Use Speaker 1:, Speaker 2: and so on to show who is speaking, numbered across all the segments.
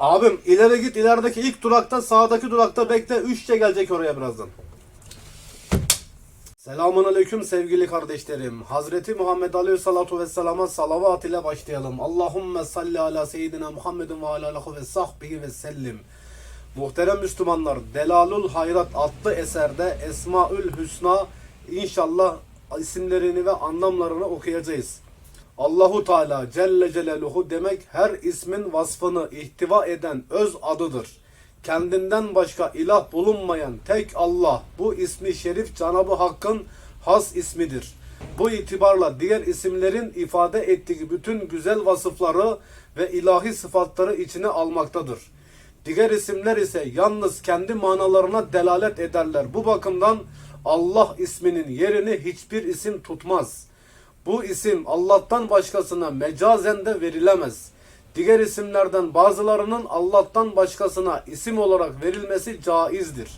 Speaker 1: Abim ileri git ilerideki ilk durakta sağdaki durakta bekle. Üççe gelecek oraya birazdan. Selamun aleyküm sevgili kardeşlerim. Hazreti Muhammed Aleyhissalatu Vesselam'a salavat ile başlayalım. Allahümme salli ala seyyidina Muhammedin ve ala alihi ve sahbihi ve sellim. Muhterem Müslümanlar, Delalul Hayrat adlı eserde Esmaül Hüsna inşallah isimlerini ve anlamlarını okuyacağız. Allahu Teala Celle Celaluhu demek her ismin vasfını ihtiva eden öz adıdır. Kendinden başka ilah bulunmayan tek Allah bu ismi şerif Cenab-ı Hakk'ın has ismidir. Bu itibarla diğer isimlerin ifade ettiği bütün güzel vasıfları ve ilahi sıfatları içine almaktadır. Diğer isimler ise yalnız kendi manalarına delalet ederler. Bu bakımdan Allah isminin yerini hiçbir isim tutmaz. Bu isim Allah'tan başkasına mecazen de verilemez. Diğer isimlerden bazılarının Allah'tan başkasına isim olarak verilmesi caizdir.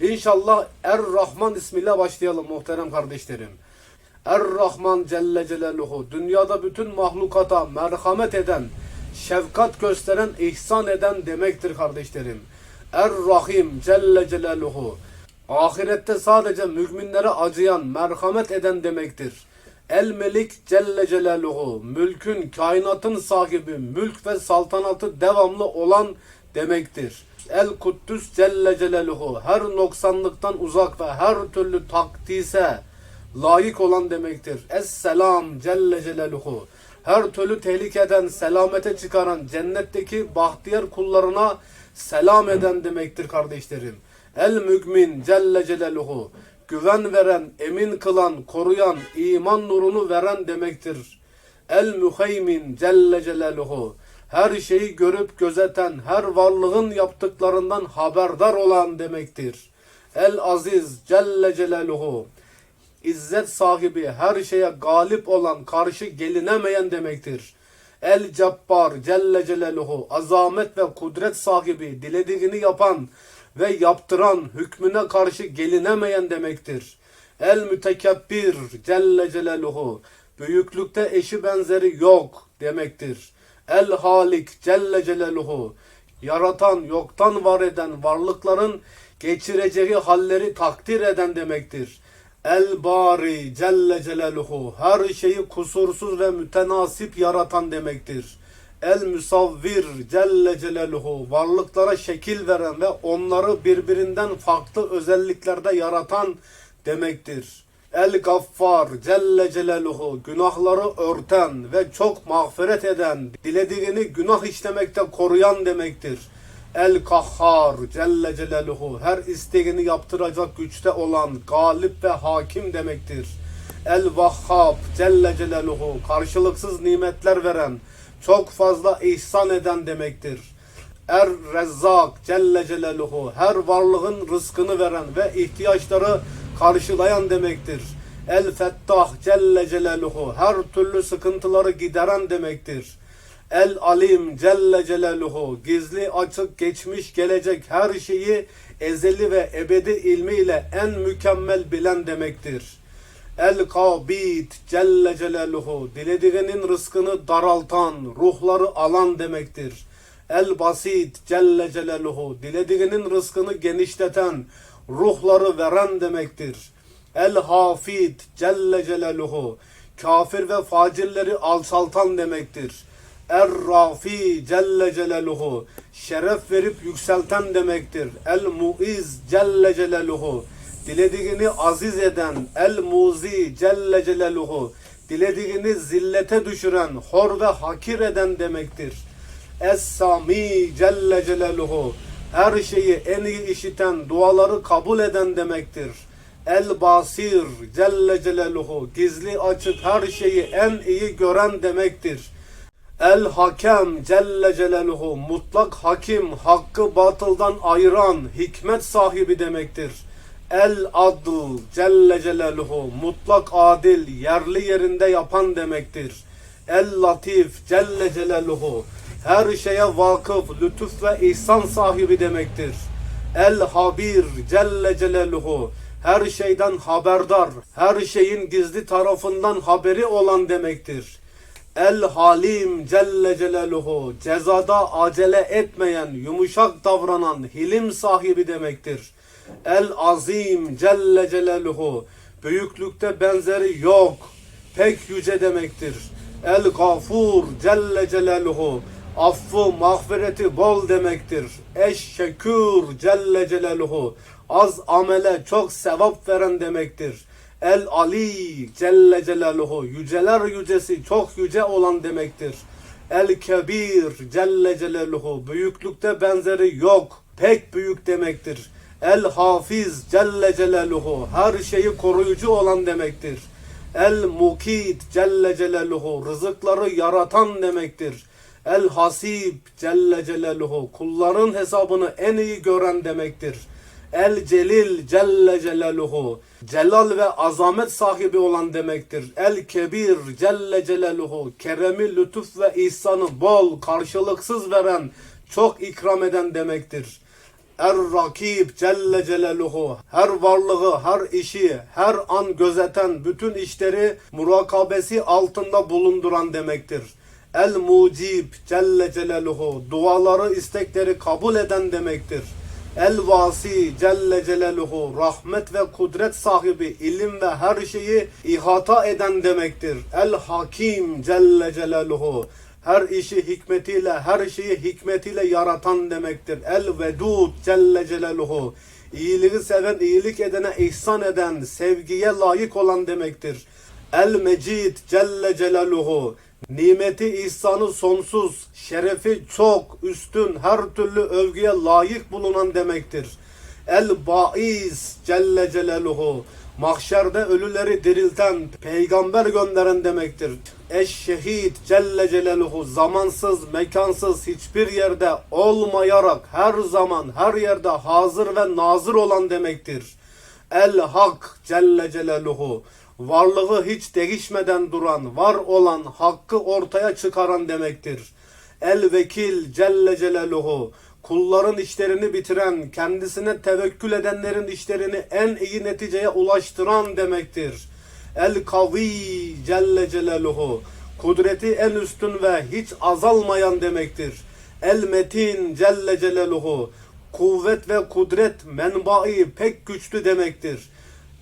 Speaker 1: İnşallah Er-Rahman ismiyle başlayalım muhterem kardeşlerim. Er-Rahman Celle Celaluhu dünyada bütün mahlukata merhamet eden, şefkat gösteren, ihsan eden demektir kardeşlerim. Er-Rahim Celle Celaluhu ahirette sadece müminlere acıyan, merhamet eden demektir. El Melik Celle Celaluhu mülkün, kainatın sahibi, mülk ve saltanatı devamlı olan demektir. El Kuddüs Celle Celaluhu her noksanlıktan uzak ve her türlü takdise layık olan demektir. Es-Selam Celle Celaluhu her türlü tehlikeden selamete çıkaran cennetteki bahtiyar kullarına selam eden demektir kardeşlerim. El Mümin Celle Celaluhu güven veren, emin kılan, koruyan, iman nurunu veren demektir. El Müheymin Celle Celaluhu her şeyi görüp gözeten, her varlığın yaptıklarından haberdar olan demektir. El Aziz Celle Celaluhu İzzet sahibi, her şeye galip olan, karşı gelinemeyen demektir. El Cabbar Celle Celaluhu azamet ve kudret sahibi, dilediğini yapan ve yaptıran, hükmüne karşı gelinemeyen demektir. El Mütekebbir Celle Celaluhu büyüklükte eşi benzeri yok demektir. El Halik Celle Celaluhu yaratan, yoktan var eden varlıkların geçireceği halleri takdir eden demektir. El Bari Celle Celaluhu her şeyi kusursuz ve mütenasip yaratan demektir. El Musavvir Celle Celaluhu varlıklara şekil veren ve onları birbirinden farklı özelliklerde yaratan demektir. El Gaffar Celle Celaluhu günahları örten ve çok mağfiret eden, dilediğini günah işlemekte koruyan demektir. El Kahhar Celle Celaluhu her isteğini yaptıracak güçte olan galip ve hakim demektir. El Vahhab Celle Celaluhu karşılıksız nimetler veren, çok fazla ihsan eden demektir. Er Rezzak Celle Celaluhu her varlığın rızkını veren ve ihtiyaçları karşılayan demektir. El Fettah Celle Celaluhu her türlü sıkıntıları gideren demektir. El Alim Celle Celaluhu gizli açık geçmiş gelecek her şeyi ezeli ve ebedi ilmiyle en mükemmel bilen demektir. El Kabid Celle Celaluhu dilediğinin rızkını daraltan, ruhları alan demektir. El Basit Celle Celaluhu dilediğinin rızkını genişleten, ruhları veren demektir. El Hafid Celle Celaluhu kafir ve facirleri alçaltan demektir. Er Rafi Celle Celaluhu şeref verip yükselten demektir. El Muiz Celle Celaluhu dilediğini aziz eden El Muzi Celle Celaluhu dilediğini zillete düşüren, hor ve hakir eden demektir. Es-Sami Celle Celaluhu her şeyi en iyi işiten, duaları kabul eden demektir. El Basir Celle Celaluhu gizli açık her şeyi en iyi gören demektir. El Hakem Celle Celaluhu mutlak hakim hakkı batıldan ayıran hikmet sahibi demektir. El Adl Celle Celaluhu mutlak adil yerli yerinde yapan demektir. El Latif Celle Celaluhu her şeye vakıf lütuf ve ihsan sahibi demektir. El Habir Celle Celaluhu her şeyden haberdar, her şeyin gizli tarafından haberi olan demektir. El Halim Celle Celaluhu cezada acele etmeyen, yumuşak davranan, hilim sahibi demektir. El Azim Celle Celaluhu büyüklükte benzeri yok, pek yüce demektir. El Gafur Celle Celaluhu affı, mağfireti bol demektir. Eşşekür Celle Celaluhu az amele çok sevap veren demektir. El Ali Celle Celaluhu yüceler yücesi çok yüce olan demektir. El Kebir Celle Celaluhu büyüklükte benzeri yok pek büyük demektir. El Hafiz Celle Celaluhu her şeyi koruyucu olan demektir. El Mukit Celle Celaluhu rızıkları yaratan demektir. El Hasib Celle Celaluhu kulların hesabını en iyi gören demektir. El Celil Celle Celaluhu celal ve azamet sahibi olan demektir. El Kebir Celle Celaluhu keremi, lütuf ve ihsanı bol, karşılıksız veren, çok ikram eden demektir. Er-Rakib Celle Celaluhu her varlığı, her işi, her an gözeten, bütün işleri murakabesi altında bulunduran demektir. El-Mucib Celle Celaluhu duaları, istekleri kabul eden demektir. El-Vasi Celle Celaluhu rahmet ve kudret sahibi, ilim ve her şeyi ihata eden demektir. El-Hakim Celle Celaluhu her işi hikmetiyle, her şeyi hikmetiyle yaratan demektir. El-Vedud Celle Celaluhu iyiliği seven, iyilik edene ihsan eden, sevgiye layık olan demektir. El-Mecid Celle Celaluhu nimeti ihsanı sonsuz, şerefi çok, üstün, her türlü övgüye layık bulunan demektir. El-Baiz Celle Celaluhu mahşerde ölüleri dirilten, peygamber gönderen demektir. Eş-Şehid Celle Celaluhu zamansız, mekansız, hiçbir yerde olmayarak her zaman, her yerde hazır ve nazır olan demektir. El-Hak Celle Celaluhu varlığı hiç değişmeden duran, var olan, hakkı ortaya çıkaran demektir. El-Vekil Celle Celaluhu kulların işlerini bitiren, kendisine tevekkül edenlerin işlerini en iyi neticeye ulaştıran demektir. El-Kavi Celle Celaluhu kudreti en üstün ve hiç azalmayan demektir. El-Metin Celle Celaluhu kuvvet ve kudret menbai pek güçlü demektir.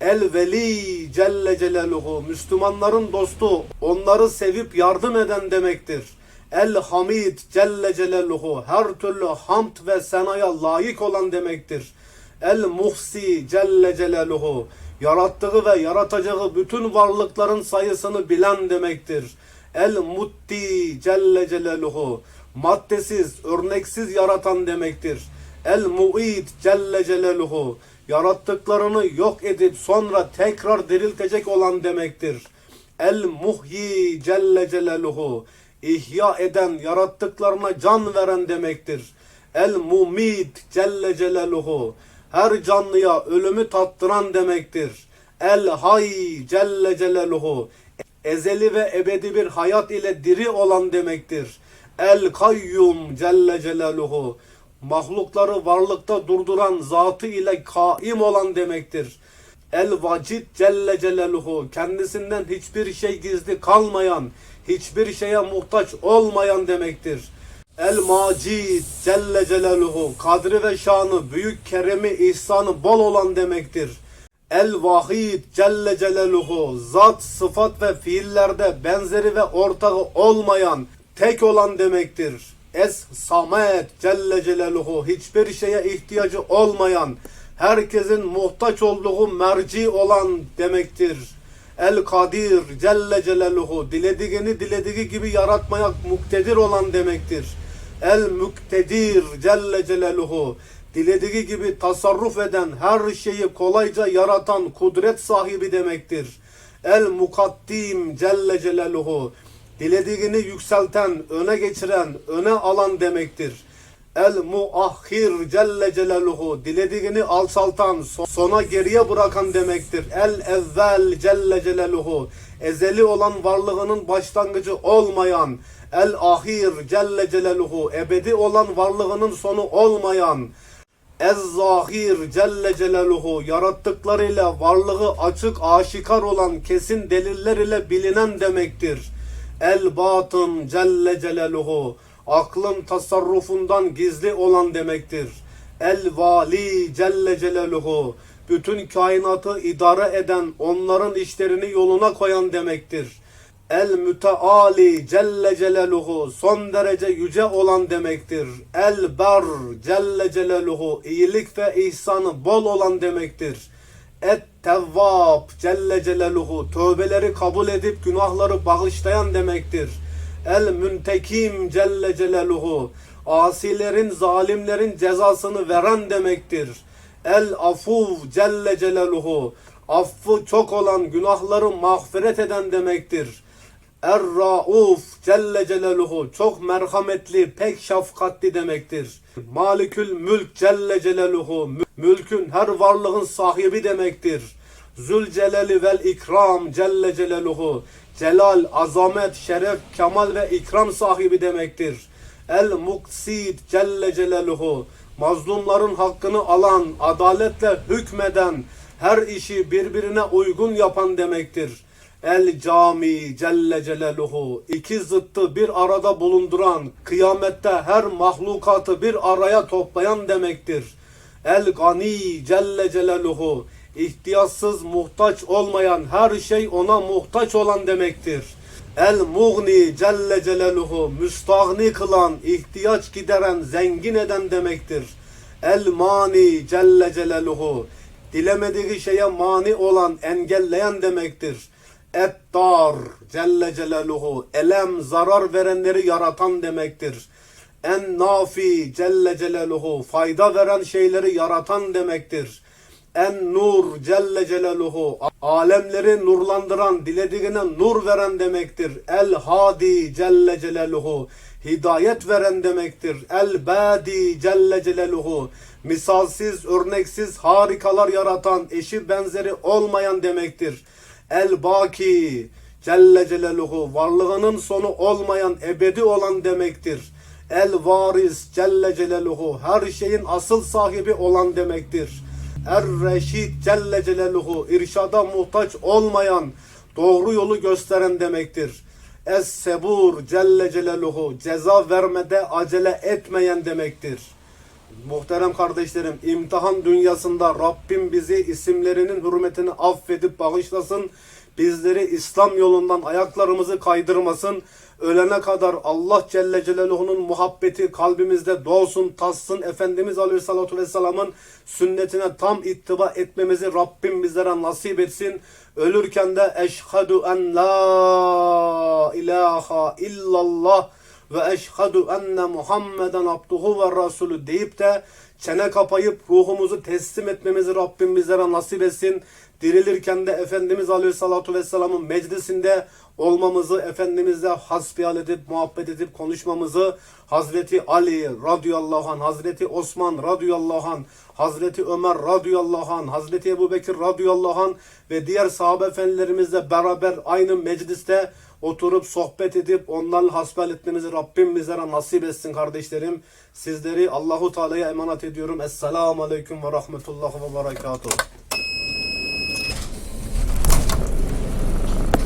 Speaker 1: El Veli Celle Celaluhu Müslümanların dostu, onları sevip yardım eden demektir. El Hamid Celle Celaluhu her türlü hamd ve senaya layık olan demektir. El Muhsi Celle Celaluhu yarattığı ve yaratacağı bütün varlıkların sayısını bilen demektir. El Mutti Celle Celaluhu maddesiz, örneksiz yaratan demektir. El Mu'id Celle Celaluhu yarattıklarını yok edip sonra tekrar diriltecek olan demektir. El Muhyi Celle Celaluhu ihya eden, yarattıklarına can veren demektir. El Mumit Celle Celaluhu her canlıya ölümü tattıran demektir. El Hay Celle Celaluhu ezeli ve ebedi bir hayat ile diri olan demektir. El Kayyum Celle Celaluhu mahlukları varlıkta durduran zatı ile kaim olan demektir. El Vacid Celle Celaluhu kendisinden hiçbir şey gizli kalmayan, hiçbir şeye muhtaç olmayan demektir. El Macid Celle Celaluhu kadri ve şanı, büyük keremi, ihsanı bol olan demektir. El Vahid Celle Celaluhu zat, sıfat ve fiillerde benzeri ve ortağı olmayan, tek olan demektir. Es Samet Celle Celaluhu hiçbir şeye ihtiyacı olmayan, herkesin muhtaç olduğu merci olan demektir. El Kadir Celle Celaluhu dilediğini dilediği gibi yaratmaya muktedir olan demektir. El Muktedir Celle Celaluhu dilediği gibi tasarruf eden her şeyi kolayca yaratan kudret sahibi demektir. El Mukaddim Celle Celaluhu dilediğini yükselten, öne geçiren, öne alan demektir. El muahhir celle celaluhu dilediğini alçaltan, so- sona geriye bırakan demektir. El evvel celle celaluhu ezeli olan varlığının başlangıcı olmayan. El ahir celle celaluhu ebedi olan varlığının sonu olmayan. Ez-Zahir Celle Celaluhu yarattıklarıyla varlığı açık aşikar olan kesin deliller ile bilinen demektir. El batın celle celaluhu. Aklın tasarrufundan gizli olan demektir. El vali celle celaluhu. Bütün kainatı idare eden, onların işlerini yoluna koyan demektir. El müteali celle celaluhu son derece yüce olan demektir. El ber celle celaluhu iyilik ve ihsanı bol olan demektir. Et tevvab celle celaluhu tövbeleri kabul edip günahları bağışlayan demektir. El müntekim celle celaluhu asilerin zalimlerin cezasını veren demektir. El afuv celle celaluhu affı çok olan günahları mağfiret eden demektir. Er-Rauf Celle Celaluhu çok merhametli, pek şefkatli demektir. Malikül Mülk Celle Celaluhu mü- mülkün her varlığın sahibi demektir. Zülcelali vel İkram Celle Celaluhu celal, azamet, şeref, kemal ve ikram sahibi demektir. El Muksid Celle Celaluhu mazlumların hakkını alan, adaletle hükmeden, her işi birbirine uygun yapan demektir. El cami celle celaluhu iki zıttı bir arada bulunduran kıyamette her mahlukatı bir araya toplayan demektir. El gani celle celaluhu ihtiyatsız muhtaç olmayan her şey ona muhtaç olan demektir. El mugni celle celaluhu müstahni kılan ihtiyaç gideren zengin eden demektir. El mani celle celaluhu dilemediği şeye mani olan engelleyen demektir. Ettar Celle Celaluhu elem zarar verenleri yaratan demektir. En nafi Celle Celaluhu fayda veren şeyleri yaratan demektir. En nur Celle Celaluhu alemleri nurlandıran, dilediğine nur veren demektir. El hadi Celle Celaluhu hidayet veren demektir. El badi Celle Celaluhu misalsiz, örneksiz harikalar yaratan, eşi benzeri olmayan demektir. El Baki Celle Celaluhu varlığının sonu olmayan ebedi olan demektir. El Varis Celle Celaluhu her şeyin asıl sahibi olan demektir. Er Reşid Celle Celaluhu irşada muhtaç olmayan doğru yolu gösteren demektir. Es Sebur Celle Celaluhu ceza vermede acele etmeyen demektir. Muhterem kardeşlerim, imtihan dünyasında Rabbim bizi isimlerinin hürmetini affedip bağışlasın. Bizleri İslam yolundan ayaklarımızı kaydırmasın. Ölene kadar Allah Celle Celaluhu'nun muhabbeti kalbimizde doğsun, tassın. Efendimiz Aleyhisselatü Vesselam'ın sünnetine tam ittiba etmemizi Rabbim bizlere nasip etsin. Ölürken de eşhedü en la ilahe illallah ve eşhedü enne Muhammeden abduhu ve rasulü deyip de çene kapayıp ruhumuzu teslim etmemizi Rabbim bizlere nasip etsin. Dirilirken de Efendimiz Aleyhisselatü Vesselam'ın meclisinde olmamızı, Efendimizle hasbihal edip, muhabbet edip konuşmamızı, Hazreti Ali radıyallahu anh, Hazreti Osman radıyallahu anh, Hazreti Ömer radıyallahu anh, Hazreti Ebu Bekir radıyallahu anh ve diğer sahabe efendilerimizle beraber aynı mecliste oturup sohbet edip onlarla hasbihal etmemizi Rabbim bizlere nasip etsin kardeşlerim. Sizleri Allahu Teala'ya emanet ediyorum. Esselamu Aleyküm ve Rahmetullah ve Berekatuhu.